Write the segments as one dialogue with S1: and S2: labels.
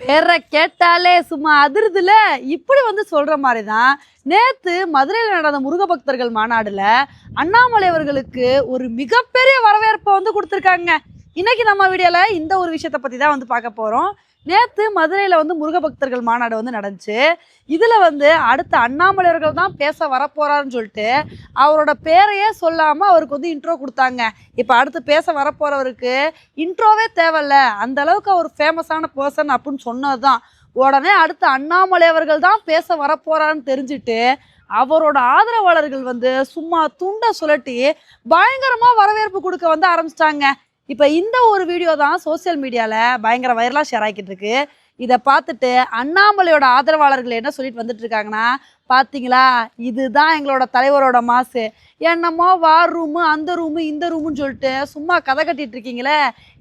S1: பேரை கேட்டாலே சும்மா அதிருதுல. இப்படி வந்து சொல்ற மாதிரி தான் நேத்து மதுரையில் நடந்த முருக பக்தர்கள் மாநாடுல அண்ணாமலை அவர்களுக்கு ஒரு மிகப்பெரிய வரவேற்பை வந்து கொடுத்துருக்காங்க. இன்னைக்கு நம்ம வீடியோல இந்த ஒரு விஷயத்தை பத்தி தான் வந்து பார்க்க போறோம். நேற்று மதுரையில் வந்து முருக பக்தர்கள் மாநாடு வந்து நடந்துச்சு. இதில் வந்து அடுத்த அண்ணாமலை அவர்கள் தான் பேச வரப்போகிறாருன்னு சொல்லிட்டு அவரோட பேரையே சொல்லாமல் அவருக்கு வந்து இன்ட்ரோ கொடுத்தாங்க. இப்போ அடுத்து பேச வரப்போகிறவருக்கு இன்ட்ரோவே தேவையில்ல. அந்த அளவுக்கு அவர் ஃபேமஸான பர்சன் அப்படின்னு சொன்னதுதான். உடனே அடுத்து அண்ணாமலை அவர்கள் தான் பேச வரப்போகிறான்னு தெரிஞ்சுட்டு அவரோட ஆதரவாளர்கள் வந்து சும்மா துண்டை சுழட்டி பயங்கரமாக வரவேற்பு கொடுக்க வந்து ஆரம்பிச்சிட்டாங்க. இப்போ இந்த ஒரு வீடியோ தான் சோஷியல் மீடியாவில் பயங்கர வைரலாக ஷேர் ஆகிக்கிட்டு இருக்கு. இதை பார்த்துட்டு அண்ணாமலையோட ஆதரவாளர்கள் என்ன சொல்லிட்டு வந்துட்டு இருக்காங்கன்னா பார்த்தீங்களா இதுதான் எங்களோட தலைவரோட மாசு. என்னமோ வார் ரூமு அந்த ரூமு இந்த ரூமுன்னு சொல்லிட்டு சும்மா கதை கட்டிட்டு இருக்கீங்களே.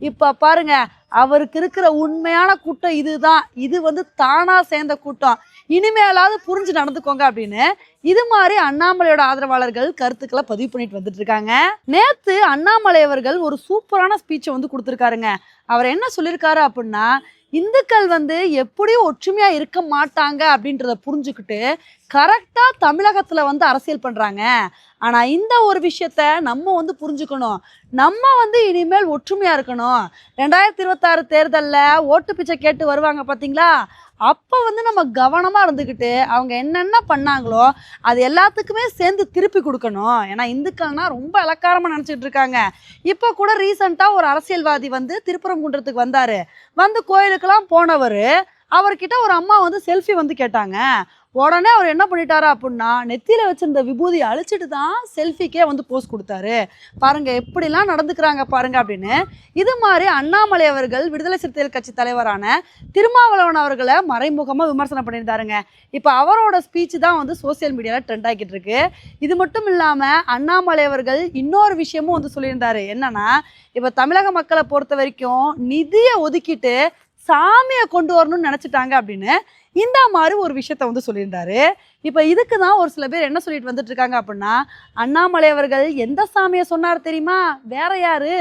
S1: இப்போ பாருங்க அவருக்கு இருக்கிற உண்மையான கூட்டம் இதுதான். இது வந்து தானாக சேர்ந்த கூட்டம். இனிமேலாவது புரிஞ்சு நடந்துக்கோங்க அப்படின்னு இது மாதிரி அண்ணாமலையோட ஆதரவாளர்கள் கருத்துக்களை பதிவு பண்ணிட்டு வந்துட்டு இருக்காங்க. நேத்து அண்ணாமலை அவர்கள் ஒரு சூப்பரான ஸ்பீச்சை வந்து கொடுத்துருக்காருங்க. அவர் என்ன சொல்லியிருக்காரு அப்படின்னா இந்துக்கள் வந்து எப்படியும் ஒற்றுமையா இருக்க மாட்டாங்க அப்படின்றத புரிஞ்சுக்கிட்டு கரெக்டா தமிழகத்துல வந்து அரசியல் பண்றாங்க. ஆனா இந்த ஒரு விஷயத்த நம்ம வந்து புரிஞ்சுக்கணும். நம்ம வந்து இனிமேல் ஒற்றுமையா இருக்கணும். ரெண்டாயிரத்தி இருபத்தாறு தேர்தலில் ஓட்டு பிச்சை கேட்டு வருவாங்க பாத்தீங்களா? அப்போ வந்து நம்ம கவனமாக இருந்துக்கிட்டு அவங்க என்னென்ன பண்ணாங்களோ அது எல்லாத்துக்குமே சேர்ந்து திருப்பி கொடுக்கணும். ஏன்னா இந்துக்கள்னா ரொம்ப இலக்காரமாக நினச்சிட்டு இருக்காங்க. இப்போ கூட ரீசண்டாக ஒரு அரசியல்வாதி வந்து திருப்பரங்குன்றத்துக்கு வந்தார். வந்து கோயிலுக்கெல்லாம் போனவர் அவர்கிட்ட ஒரு அம்மா வந்து செல்ஃபி வந்து கேட்டாங்க. உடனே அவர் என்ன பண்ணிட்டாரு அப்படின்னா நெத்தியில் வச்சிருந்த விபூதியை அழிச்சிட்டு தான் செல்ஃபிக்கே வந்து போஸ்ட் கொடுத்தாரு. பாருங்கள் எப்படிலாம் நடந்துக்கிறாங்க பாருங்கள் அப்படின்னு. இது மாதிரி அண்ணாமலை அவர்கள் விடுதலை சிறுத்தைகள் கட்சி தலைவரான திருமாவளவன் அவர்களை மறைமுகமாக விமர்சனம் பண்ணியிருந்தாருங்க. இப்போ அவரோட ஸ்பீச் தான் வந்து சோஷியல் மீடியாவில் ட்ரெண்ட் ஆகிட்டு இருக்கு. இது மட்டும் இல்லாமல் அண்ணாமலை அவர்கள் இன்னொரு விஷயமும் வந்து சொல்லியிருந்தாரு. என்னன்னா இப்போ தமிழக மக்களை பொறுத்த வரைக்கும் நிதியை ஒதுக்கிட்டு சாமியை கொண்டு வரணும்னு நினச்சிட்டாங்க அப்படின்னு. இந்த மாதிரி ஒரு விஷயத்த வந்து சொல்லியிருந்தாரு. இப்போ இதுக்கு தான் ஒரு சில பேர் என்ன சொல்லிட்டு வந்துட்டு இருக்காங்க அப்படின்னா அண்ணாமலை அவர்கள் எந்த சாமியை சொன்னார் தெரியுமா? வேற யாரு?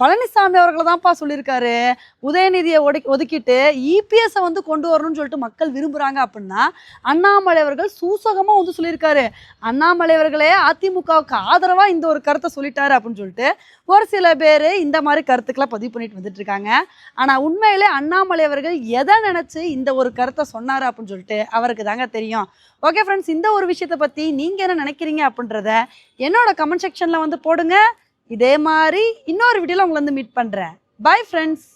S1: பழனிசாமி அவர்களை தான்ப்பா சொல்லியிருக்காரு. உதயநிதியை ஒதுக்கி ஒதுக்கிட்டு இபிஎஸ்ஸை வந்து கொண்டு வரணும்னு சொல்லிட்டு மக்கள் விரும்புகிறாங்க அப்படின்னா அண்ணாமலை அவர்கள் சூசகமாக வந்து சொல்லியிருக்காரு. அண்ணாமலை அவர்களே அதிமுகவுக்கு ஆதரவாக இந்த ஒரு கருத்தை சொல்லிட்டாரு அப்படின்னு சொல்லிட்டு ஒரு சில பேர் இந்த மாதிரி கருத்துக்களை பதிவு பண்ணிட்டு வந்துட்டு இருக்காங்க ஆனால் உண்மையிலே அண்ணாமலை அவர்கள் எதை நினச்சி இந்த ஒரு கருத்தை சொன்னார் அப்படின்னு சொல்லிட்டு அவருக்கு தாங்க தெரியும். ஓகே ஃப்ரெண்ட்ஸ் இந்த ஒரு விஷயத்தை பற்றி நீங்கள் என்ன நினைக்கிறீங்க அப்படின்றத என்னோட கமெண்ட் செக்ஷனில் வந்து போடுங்க. இதே மாதிரி இன்னொரு வீடியோவில் உங்களை வந்து மீட் பண்ணுறேன் பை ஃப்ரெண்ட்ஸ்